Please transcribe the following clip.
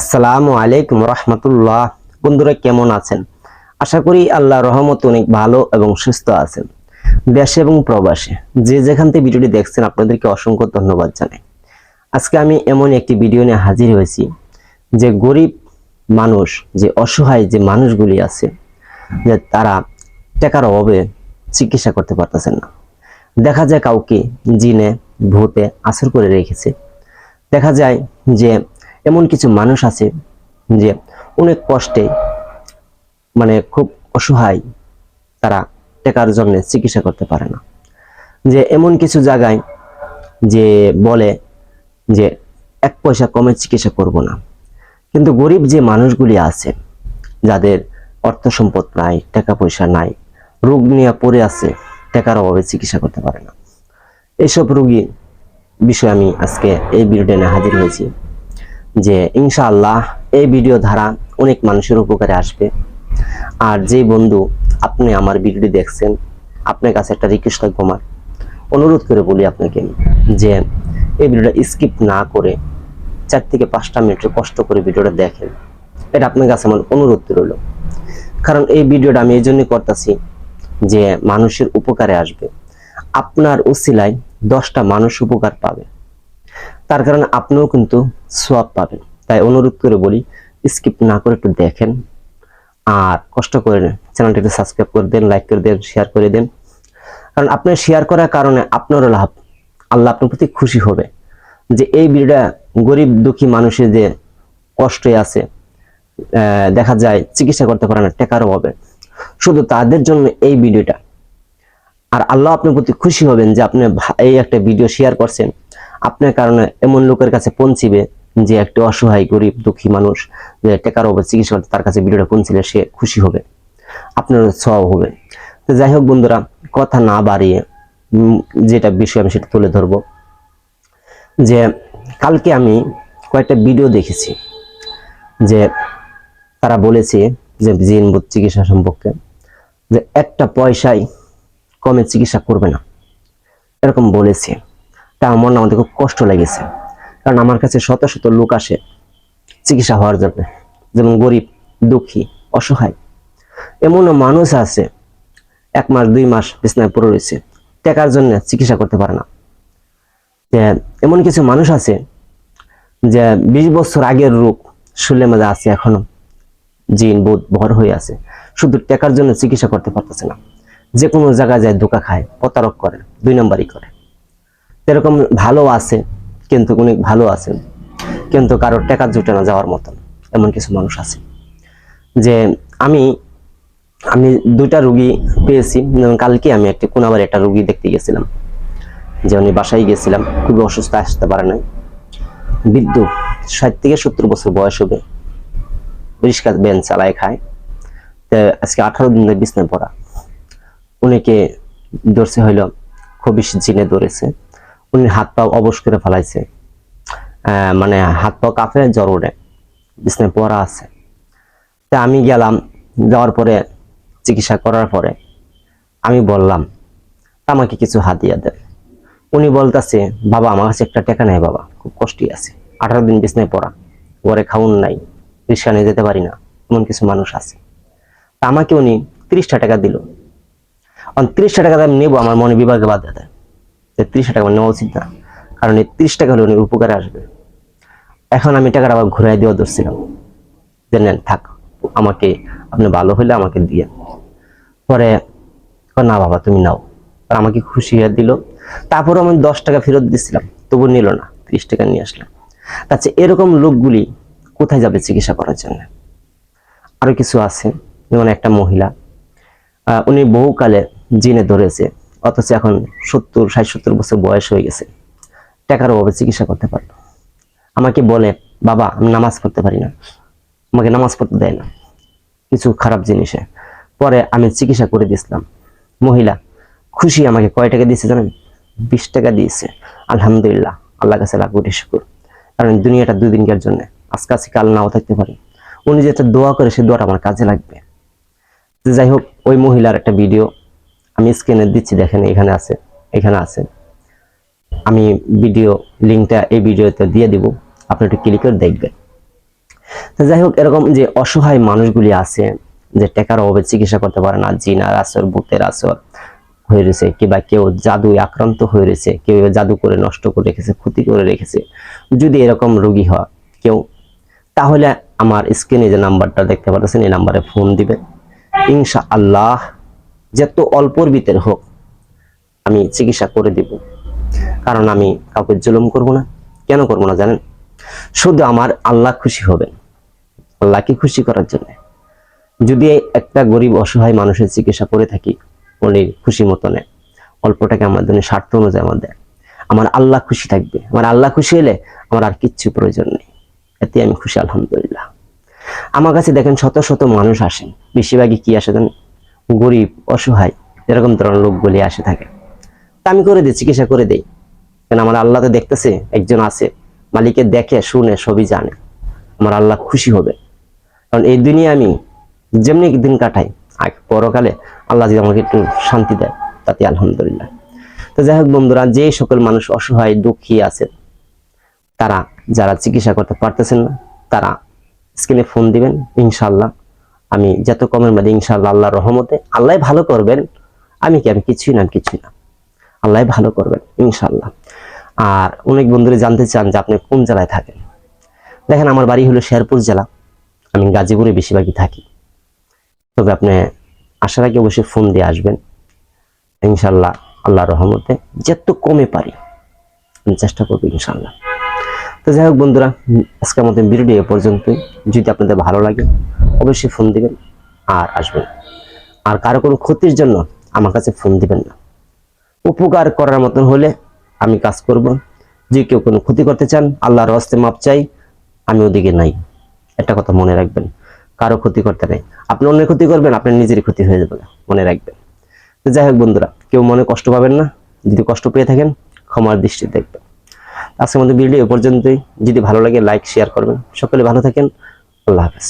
আসসালামু আলাইকুম রহমতুল্লাহ। বন্ধুরা, কেমন আছেন? আশা করি আল্লাহ রহমত অনেক ভালো এবং সুস্থ আছেন। দেশে এবং প্রবাসে যে যেখান থেকে ভিডিওটি দেখছেন, আপনাদেরকে অসংখ্য ধন্যবাদ জানাই। আজকে আমি এমন একটি ভিডিও নিয়ে হাজির হয়েছি, যে গরিব মানুষ, যে অসহায় যে মানুষগুলি আছে, যে তারা টাকার অভাবে চিকিৎসা করতে পারতেছেন না। দেখা যায় কাউকে জিনে, ভূতে আসর করে রেখেছে। দেখা যায় যে এমন কিছু মানুষ আছে যে অনেক কষ্টে মানে খুব অসহায় তারা টাকার জন্য চিকিৎসা করতে পারে না। যে এমন কিছু জায়গায় যে বলে যে এক পয়সা কমে চিকিৎসা করব না। কিন্তু গরিব যে মানুষগুলি আছে, যাদের অর্থ সম্পদ নাই, টাকা পয়সা নাই, রোগ নিয়ে পড়ে আছে, টাকার অভাবে চিকিৎসা করতে পারে না। এইসব রোগী বিষয়ে আমি আজকে এই নিয়ে হাজির হয়েছি। যে ইনশাআল্লাহ এই ভিডিও ধারা অনেক মানুষের উপকারে আসবে। আর যে বন্ধু আপনি আমার ভিডিওটি দেখছেন, আপনার কাছে একটা রিকোয়েস্ট থাকব আমার। অনুরোধ করে বলি আপনাকে যে এই ভিডিওটা স্কিপ না করে চার থেকে পাঁচটা মিনিটের কষ্ট করে ভিডিওটা দেখেন। এটা আপনার কাছে আমার অনুরোধ রইল। কারণ এই ভিডিওটা আমি এই জন্যই করতেছি যে মানুষের উপকারে আসবে। আপনার উসিলায় দশটা মানুষ উপকার পাবে। তার কারণে আপনিও কিন্তু সোয়াব পাবেন। তাই অনুরোধ করে বলি স্কিপ না করে একটু দেখেন। আর কষ্ট করে চ্যানেলটা একটু সাবস্ক্রাইব করে দেন লাইক করে দেন শেয়ার করে দেন। কারণ আপনার শেয়ার করার কারণে আপনারও লাভ। আল্লাহ আপনার প্রতি খুশি হবে। যে এই ভিডিওটা গরিব, দুঃখী মানুষের যে কষ্টে আছে দেখা যায় চিকিৎসা করতে পারে না টাকার অভাবে শুধু তাদের জন্য এই ভিডিওটা। আর আল্লাহ আপনার প্রতি খুশি হবেন যে আপনি এই একটা ভিডিও শেয়ার করছেন। আপনার কারণে এমন লোকের কাছে পৌঁছিবে যে একটা অসহায়, গরিব, দুঃখী মানুষ যে টাকার অভাবে চিকিৎসা করতে তার কাছে ভিডিওটা পৌঁছিলে সে খুশি হবে, আপনার সব হবে। তো যাই হোক বন্ধুরা, কথা না বাড়িয়ে যেটা বিষয় আমি সেটা তুলে ধরবো। যে কালকে আমি কয়েকটা ভিডিও দেখেছি, যে তারা বলেছে যে জিন ভূত চিকিৎসা সম্পর্কে, যে একটা পয়সায় কমে চিকিৎসা করবে না, এরকম বলেছে। তা আমার না আমাদের খুব কষ্ট লেগেছে। কারণ আমার কাছে শত শত লোক আসে চিকিৎসা হওয়ার জন্য। যেমন গরিব, দুঃখী, অসহায়। এমনও মানুষ আছে, এক মাস, দুই মাস বিছনায় পড়ে রয়েছে, টাকার জন্য চিকিৎসা করতে পারে না। এমন কিছু মানুষ আছে যে বিশ বছর আগের রোগ শুলে মাঝে আছে এখনও। জিন বোধ ভর হয়ে আছে। শুধু টাকার জন্য চিকিৎসা করতে পারতেছে না। যে কোনো জায়গায় যায় ধোকা খায়, প্রতারক করে, দুই নম্বরই করে। এরকম ভালো আছে, কিন্তু অনেক ভালো আছেন। কিন্তু কারোর টাকা জুটে না যাওয়ার মতন এমন কিছু মানুষ আছে। যে আমি আমি দুইটা রুগী পেয়েছি কালকে আমি একটা কোনাবার একটা রুগী দেখতে গেছিলাম, যে উনি বাসায় গেছিলাম, খুবই অসুস্থ, আসতে পারে নাই। বৃদ্ধ, ষাট থেকে সত্তর বছর বয়স হবে রিক্সা ব্যান চালায় খায়। তো আজকে আঠারো দিন ধরে বিছনায় পড়া। উনিকে ধরছে হইল, খুবই জিনে ধরেছে। উনি হাত পা অবশ করে ফেলাইছে। মানে হাত পা কাঁপে, জ্বর ওঠে। বিছনায় পড়া আছে। তা আমি গেলাম, যাওয়ার পরে চিকিৎসা করার পরে আমি বললাম, আমাকে কিছু হাতিয়া দেন। উনি বলতেছে, বাবা, আমার কাছে একটা টাকা নেই বাবা, খুব কষ্টই আছে। আঠারো দিন বিছনায় পড়া, ঘরে খাউন নাই, রিক্সা নিয়ে যেতে পারি না, এমন কিছু মানুষ আছে। তা আমাকে উনি তিরিশটা টাকা দিল। তিরিশটা টাকা আমি নেব, আমার মনে বিভাগে বাদ দেয়। যে তিরিশটা টাকা নেওয়া উচিত না। কারণ এই তিরিশ টাকা হলে উনি উপকারে আসবে। এখন আমি টাকাটা আবার ঘুরাই দেওয়া ধরছিলাম। যে নেন, থাক, আমাকে, আপনি ভালো হলে আমাকে দিয়ে। পরে না বাবা, তুমি নাও। আমাকে খুশি হয়ে দিল। তারপর আমি দশ টাকা ফেরত দিছিলাম তবু নিল না, ত্রিশ টাকা নিয়ে আসলাম। আচ্ছা এরকম লোকগুলি কোথায় যাবে চিকিৎসা করার জন্য? আরও কিছু আছে। যেমন একটা মহিলা উনি বহুকালে জিনে ধরেছে। অথচ এখন সত্তর, ষাট, সত্তর বছর বয়স হয়ে গেছে। টাকার অভাবে চিকিৎসা করতে পারল। আমাকে বলে, বাবা, আমি নামাজ পড়তে পারি না। আমাকে নামাজ পড়তে দেয় না। কিছু খারাপ জিনিসে। পরে আমি চিকিৎসা করে দিয়েছিলাম। মহিলা খুশি আমাকে কয় টাকা দিয়েছে জানেন? বিশ টাকা দিয়েছে। আলহামদুলিল্লাহ আল্লাহ কাছে লাখ শুকুর। কারণ দুনিয়াটা দুই দিনকার জন্য। আজকে আছে, কাল নাও থাকতে পারে। উনি যেটা দোয়া করে, সে দোয়াটা আমার কাজে লাগবে। যাই হোক, ওই মহিলার একটা ভিডিও আমি স্ক্রিনে দিচ্ছি, দেখেন এখানে আছে এখানে আছে। আমি ভিডিও লিঙ্কটা এই ভিডিওতে দিয়ে দিব, আপনি একটু ক্লিক করে দেখবেন। যাই হোক, এরকম যে অসহায় মানুষগুলি আছে, যে টাকার অভাবে চিকিৎসা করতে পারে না জিনার আসর ভূতের আসর হয়ে রয়েছে, কিংবা কেউ জাদু আক্রান্ত হয়ে রয়েছে, কেউ জাদু করে নষ্ট করে রেখেছে, ক্ষতি করে রেখেছে, যদি এরকম রোগী হয় কেউ, তাহলে আমার স্ক্রিনে যে নাম্বারটা দেখতে পাচ্ছেন, এই নাম্বারে ফোন দিবেন। ইনশা আল্লাহ যত অল্পর ভিতরে হোক, আমি চিকিৎসা করে দিব। কারণ আমি কাউকে জুলুম করব না। কেন করব না জানেন? শুধু আমার আল্লাহ খুশি হবেন। আল্লাহকে খুশি করার জন্য। যদি একটা গরিব অসহায় মানুষের চিকিৎসা করে থাকি, উনি খুশি মতো নেয়। অল্প টাকা আমার জন্য, স্বার্থ অনুযায়ী আমার দেয়। আমার আল্লাহ খুশি থাকবে। আমার আল্লাহ খুশি হলে আমার আর কিচ্ছু প্রয়োজন নেই। এতে আমি খুশি, আলহামদুলিল্লাহ। আমার কাছে দেখেন শত শত মানুষ আসেন। বেশিরভাগই কি আসে জানেন? গরিব, অসহায়, এরকম ধরনের লোকগুলি আসে থাকে। তা আমি করে দিই চিকিৎসা করে দেই? কেন আমার আল্লাহ তো দেখতেছে, একজন আছে মালিকে দেখে, শুনে, সবই জানে। আমার আল্লাহ খুশি হবে। কারণ এই দুনিয়া আমি যেমনি দিন কাটাই আর পরকালে আল্লাহ যদি আমাকে একটু শান্তি দেয়, তাতে আলহামদুলিল্লাহ। তো যাই হোক বন্ধুরা যে সকল মানুষ অসহায়, দুঃখী আছে, তারা যারা চিকিৎসা করতে পারতেছেন না, তারা স্ক্রিনে ফোন দিবেন ইনশাল্লাহ আমি যত কমের মধ্যে ইনশাল্লাহ আল্লাহর রহমতে আল্লাহ ভালো করবেন, আমি কি আমি কিছুই না কিছুই না। আল্লাহ ভালো করবেন ইনশাল্লাহ আর অনেক বন্ধুরা জানতে চান যে আপনি কোন জেলায় থাকেন? দেখেন, আমার বাড়ি হলো শেরপুর জেলা। আমি গাজীপুরে বেশিরভাগই থাকি। তবে আপনি আসার আগে অবশ্যই ফোন দিয়ে আসবেন। ইনশাল্লাহ আল্লাহ রহমতে যত কমে পারি, আমি চেষ্টা করব ইনশাল্লাহ তো যাই হোক বন্ধুরা আজকের মতো ভিডিওটি এ পর্যন্তই। যদি আপনাদের ভালো লাগে, অবশ্যই ফোন দিবেন আর আসবেন। আর কারও কোনো ক্ষতির জন্য আমার কাছে ফোন দিবেন না। উপকার করার মতন হলে আমি কাজ করব। যে কেউ কোনো ক্ষতি করতে চান, আল্লাহর হস্তে মাপ চাই, আমি ওদিকে নাই। একটা কথা মনে রাখবেন, কারও ক্ষতি করতে নেই। আপনি অন্যের ক্ষতি করবেন, আপনার নিজেরই ক্ষতি হয়ে যাবে, মনে রাখবেন। তো যাই হোক বন্ধুরা, কেউ মনে কষ্ট পাবেন না। যদি কষ্ট পেয়ে থাকেন, ক্ষমার দৃষ্টি দেখবেন। আজকের মধ্যে ভিডিও পর্যন্তই। যদি ভালো লাগে লাইক শেয়ার করবেন। সকলে ভালো থাকেন। আল্লাহ হাফেজ।